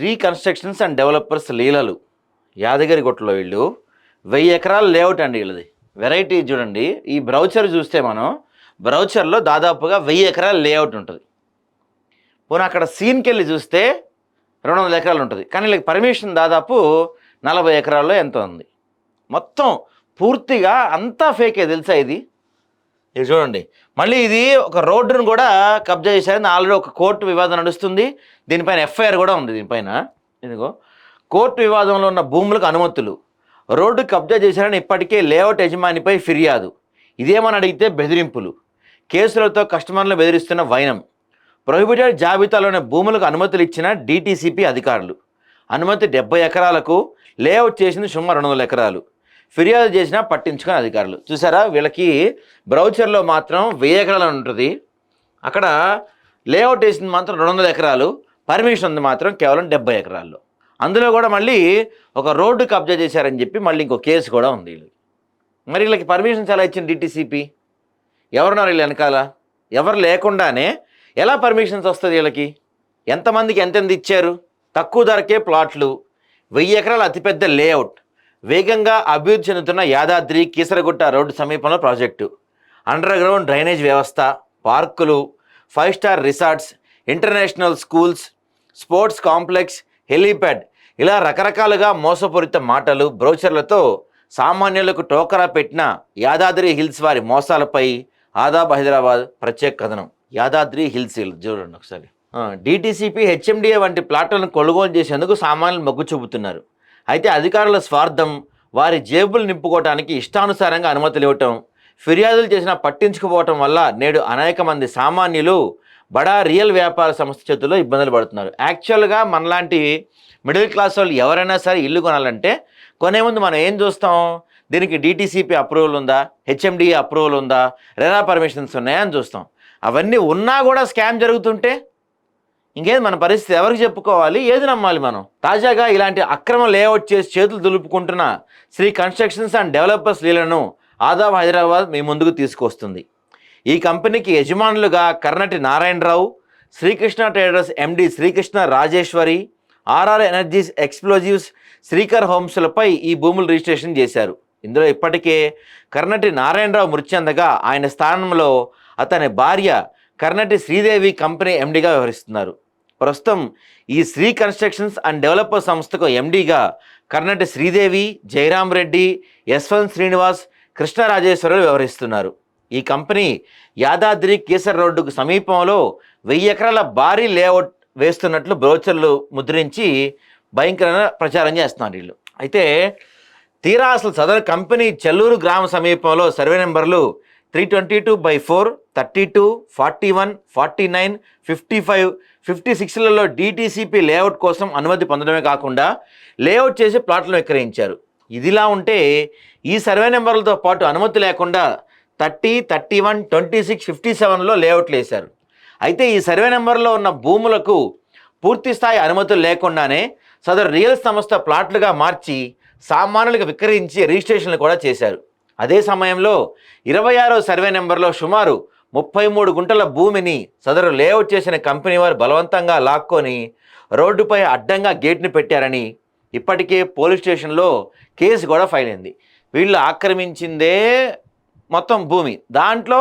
Shri constructions and developers లీలలు యాదగిరిగుట్టలో వీళ్ళు వెయ్యి ఎకరాల లేఅవుట్ అండి వీళ్ళది. వెరైటీ చూడండి. ఈ బ్రౌచర్ చూస్తే మనం బ్రౌచర్లో దాదాపుగా వెయ్యి ఎకరాల లేఅవుట్ ఉంటుంది. పోనీ అక్కడ సీన్కి వెళ్ళి చూస్తే రెండు వందల ఎకరాలు ఉంటుంది. కానీ వీళ్ళకి పర్మిషన్ దాదాపు నలభై ఎకరాల్లో ఎంత ఉంది. మొత్తం పూర్తిగా అంతా ఫేకే తెలుసా ఇది? ఇది చూడండి. మళ్ళీ ఇది ఒక రోడ్డును కూడా కబ్జా చేశారని ఆల్రెడీ ఒక కోర్టు వివాదం నడుస్తుంది. దీనిపైన ఎఫ్ఐఆర్ కూడా ఉంది దీనిపైన. ఇదిగో కోర్టు వివాదంలో ఉన్న భూములకు అనుమతులు. రోడ్డు కబ్జా చేశారని ఇప్పటికే లేఅవుట్ యజమానిపై ఫిర్యాదు. ఇదేమని అడిగితే బెదిరింపులు. కేసులతో కస్టమర్లను బెదిరిస్తున్న వైనం. ప్రొహిబిటెడ్ జాబితాలోని భూములకు అనుమతులు ఇచ్చిన డీటీసీపీ అధికారులు. అనుమతి డెబ్బై ఎకరాలకు లేఅవుట్ చేసింది సుమారు రెండు వందల ఎకరాలు. ఫిర్యాదు చేసినా పట్టించుకుని అధికారులు. చూసారా? వీళ్ళకి బ్రౌచర్లో మాత్రం వెయ్యి ఎకరాలు అని ఉంటుంది. అక్కడ లేఅవుట్ వేసింది మాత్రం రెండు వందల ఎకరాలు. పర్మిషన్ ఉంది మాత్రం కేవలం డెబ్బై ఎకరాల్లో. అందులో కూడా మళ్ళీ ఒక రోడ్డు కబ్జా చేశారని చెప్పి మళ్ళీ ఇంకో కేసు కూడా ఉంది వీళ్ళకి. మరి వీళ్ళకి పర్మిషన్స్ ఎలా ఇచ్చింది డిటీసీపీ ఎవరున్నారు వీళ్ళు వెనకాల? ఎవరు లేకుండానే ఎలా పర్మిషన్స్ వస్తుంది వీళ్ళకి? ఎంతమందికి ఎంతెంత ఇచ్చారు? తక్కువ ధరకే ప్లాట్లు. వెయ్యి ఎకరాల అతిపెద్ద లేఅవుట్. వేగంగా అభివృద్ధి చెందుతున్న యాదాద్రి కీసరగుట్ట రోడ్డు సమీపంలో ప్రాజెక్టు. అండర్ గ్రౌండ్ డ్రైనేజ్ వ్యవస్థ పార్కులు five star resorts international schools sports complex helipad ఇలా రకరకాలుగా మోసపూరిత మాటలు బ్రోచర్లతో సామాన్యులకు టోకరా పెట్టిన యాదాద్రి హిల్స్ వారి మోసాలపై ఆదాబ్ హైదరాబాద్ ప్రత్యేక కథనం. యాదాద్రి హిల్స్ హిల్ చూడండి ఒకసారి. డిటీసీపీ హెచ్ఎండిఏ వంటి ప్లాట్లను కొనుగోలు చేసేందుకు సామాన్యులు మొగ్గు చూపుతున్నారు. అయితే అధికారుల స్వార్థం వారి జేబులు నింపుకోవటానికి ఇష్టానుసారంగా అనుమతులు ఇవ్వటం ఫిర్యాదులు చేసినా పట్టించుకుపోవటం వల్ల నేడు అనేక మంది సామాన్యులు బడా రియల్ వ్యాపార సంస్థ చేతుల్లో ఇబ్బందులు పడుతున్నారు. యాక్చువల్గా మనలాంటి మిడిల్ క్లాస్ వాళ్ళు ఎవరైనా సరే ఇల్లు కొనాలంటే కొనే ముందు మనం ఏం చూస్తాం? దీనికి డిటీసీపీ అప్రూవల్ ఉందా? హెచ్ఎండిఏ అప్రూవల్ ఉందా? రెరా పర్మిషన్స్ ఉన్నాయా అని చూస్తాం. అవన్నీ ఉన్నా కూడా స్కామ్ జరుగుతుంటే ఇంకేది మన పరిస్థితి ఎవరికి చెప్పుకోవాలి? ఏది నమ్మాలి మనం? తాజాగా ఇలాంటి అక్రమ లేఅవుట్ చేసి చేతులు దులుపుకుంటున్న శ్రీ కన్స్ట్రక్షన్స్ అండ్ డెవలపర్స్ లీలను ఆదాబ్ హైదరాబాద్ మీ ముందుకు తీసుకొస్తుంది. ఈ కంపెనీకి యజమానులుగా Karnati Narayanarao Srikrishna traders MD Srikrishna Rajeshwari RR energies explosives Srikar హోమ్స్లపై ఈ భూములు రిజిస్ట్రేషన్ చేశారు. ఇందులో ఇప్పటికే కర్ణటి నారాయణరావు మృతి చెందగా ఆయన స్థానంలో అతని భార్య కర్ణటి శ్రీదేవి కంపెనీ ఎండిగా వ్యవహరిస్తున్నారు. ప్రస్తుతం ఈ శ్రీ కన్స్ట్రక్షన్స్ అండ్ డెవలపర్ సంస్థకు ఎండిగా కర్ణటి శ్రీదేవి జయరాం రెడ్డి యశ్వంత్ శ్రీనివాస్ కృష్ణరాజేశ్వరులు వ్యవహరిస్తున్నారు. ఈ కంపెనీ యాదాద్రి కేసర్ రోడ్డుకు సమీపంలో వెయ్యి ఎకరాల భారీ లేఅవుట్ వేస్తున్నట్లు బ్రోచర్లు ముద్రించి భయంకరంగా ప్రచారం చేస్తున్నారు వీళ్ళు. అయితే తీరా అసలు సదరు కంపెనీ చెల్లూరు గ్రామ సమీపంలో సర్వే నెంబర్లు three twenty two by four thirty two forty one forty nine fifty five fifty సిక్స్లలో DTCP layout కోసం అనుమతి పొందడమే కాకుండా లేఅవుట్ చేసి ప్లాట్లను విక్రయించారు. ఇదిలా ఉంటే ఈ సర్వే నెంబర్లతో పాటు అనుమతి లేకుండా thirty thirty one twenty six fifty సెవెన్లో లేఅవుట్లు వేశారు అయితే ఈ సర్వే నెంబర్లో ఉన్న భూములకు పూర్తి స్థాయి అనుమతులు లేకుండానే సదరు రియల్ సంస్థ ప్లాట్లుగా మార్చి సామాన్యులకు విక్రయించి రిజిస్ట్రేషన్లు కూడా చేశారు. అదే సమయంలో ఇరవై ఆరో సర్వే నెంబర్లో సుమారు ముప్పై మూడు గుంటల భూమిని సదరు లేఅవుట్ చేసిన కంపెనీ వారు బలవంతంగా లాక్కొని రోడ్డుపై అడ్డంగా గేట్ని పెట్టారని ఇప్పటికే పోలీస్ స్టేషన్లో కేసు కూడా ఫైల్ అయింది వీళ్ళు ఆక్రమించిందే మొత్తం భూమి. దాంట్లో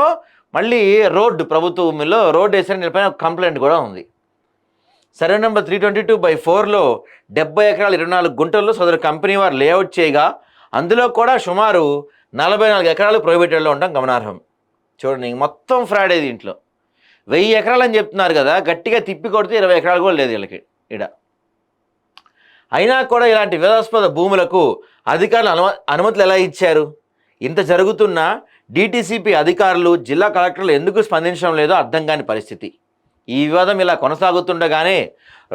మళ్ళీ రోడ్డు ప్రభుత్వ భూమిలో రోడ్డు వేసిన నిలపైన కంప్లైంట్ కూడా ఉంది. Survey number three twenty two by ఫోర్లో డెబ్బై ఎకరాలు ఇరవై నాలుగు గుంటల్లో సదరు కంపెనీ వారు లేఅవుట్ చేయగా అందులో కూడా సుమారు నలభై నాలుగు ఎకరాలు ప్రొహిబిటెడ్లో ఉండడం గమనార్హం. చూడండి మొత్తం ఫ్రాడ్ ఇది ఇంట్లో వెయ్యి ఎకరాలు అని చెప్తున్నారు కదా గట్టిగా తిప్పి కొడితే ఇరవై ఎకరాలు కూడా లేదు వీళ్ళకి ఇడ అయినా కూడా ఇలాంటి వివాదాస్పద భూములకు అధికారులు అనుమ అనుమతులు ఎలా ఇచ్చారు? ఇంత జరుగుతున్నా డిటీసీపీ అధికారులు జిల్లా కలెక్టర్లు ఎందుకు స్పందించడం లేదో అర్థం కాని పరిస్థితి. ఈ వివాదం ఇలా కొనసాగుతుండగానే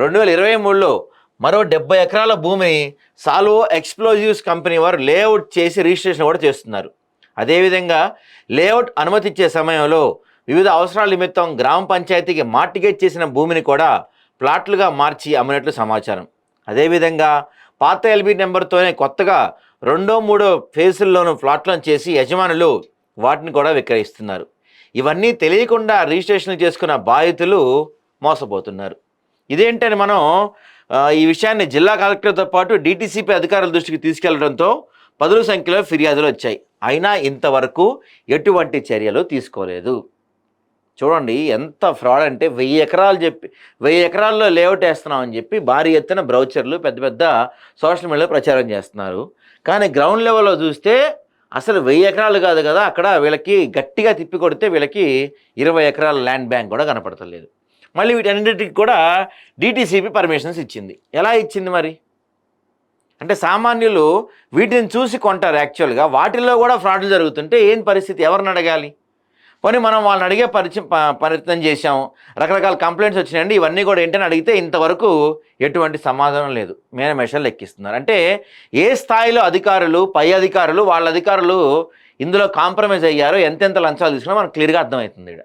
రెండు వేల ఇరవై మూడులో మరో డెబ్బై ఎకరాల భూమిని సాల్వో ఎక్స్ప్లోజివ్స్ కంపెనీ వారు లేఅవుట్ చేసి రిజిస్ట్రేషన్ కూడా చేస్తున్నారు. అదేవిధంగా లేఅవుట్ అనుమతిచ్చే సమయంలో వివిధ అవసరాల నిమిత్తం గ్రామ పంచాయతీకి మార్టిగేట్ చేసిన భూమిని కూడా ప్లాట్లుగా మార్చి అమ్మినట్లు సమాచారం. అదేవిధంగా పాత ఎల్బీ నెంబర్తోనే కొత్తగా రెండో మూడో ఫేజుల్లోనూ ప్లాట్లను చేసి యజమానులు వాటిని కూడా విక్రయిస్తున్నారు. ఇవన్నీ తెలియకుండా రిజిస్ట్రేషన్ చేసుకున్న బాధితులు మోసపోతున్నారు. ఇదేంటని మనం ఈ విషయాన్ని జిల్లా కలెక్టర్తో పాటు డీటీసీపీ అధికారుల దృష్టికి తీసుకెళ్ళడంతో పదుల సంఖ్యలో ఫిర్యాదులు వచ్చాయి. అయినా ఇంతవరకు ఎటువంటి చర్యలు తీసుకోలేదు. చూడండి ఎంత ఫ్రాడ్ అంటే వెయ్యి ఎకరాలు చెప్పి వెయ్యి ఎకరాల్లో లేఅవుట్ వేస్తున్నామని చెప్పి భారీ ఎత్తున బ్రౌచర్లు పెద్ద పెద్ద సోషల్ మీడియాలో ప్రచారం చేస్తున్నారు. కానీ గ్రౌండ్ లెవెల్లో చూస్తే అసలు వెయ్యి ఎకరాలు కాదు కదా అక్కడ వీళ్ళకి గట్టిగా తిప్పి కొడితే వీళ్ళకి ఇరవై ఎకరాల ల్యాండ్ బ్యాంక్ కూడా కనపడతలేదు. మళ్ళీ వీటన్నిటికి కూడా డిటీసీపీ పర్మిషన్స్ ఇచ్చింది. ఎలా ఇచ్చింది మరి? అంటే సామాన్యులు వీటిని చూసి కొంటారు యాక్చువల్గా వాటిల్లో కూడా ఫ్రాడ్లు జరుగుతుంటే ఏం పరిస్థితి? ఎవరిని అడగాలి? పోనీ మనం వాళ్ళని అడిగే పరిచయం ప- ప్రయత్నం చేశాం. రకరకాల కంప్లైంట్స్ వచ్చినాయండి. ఇవన్నీ కూడా ఏంటని అడిగితే ఇంతవరకు ఎటువంటి సమాధానం లేదు. మేనమేషాలు లెక్కిస్తున్నారు. అంటే ఏ స్థాయిలో అధికారులు పై అధికారులు వాళ్ళ అధికారులు ఇందులో కాంప్రమైజ్ అయ్యారో ఎంతెంత లంచాలు తీసుకున్నా మనకు క్లియర్గా అర్థమవుతుంది ఈడ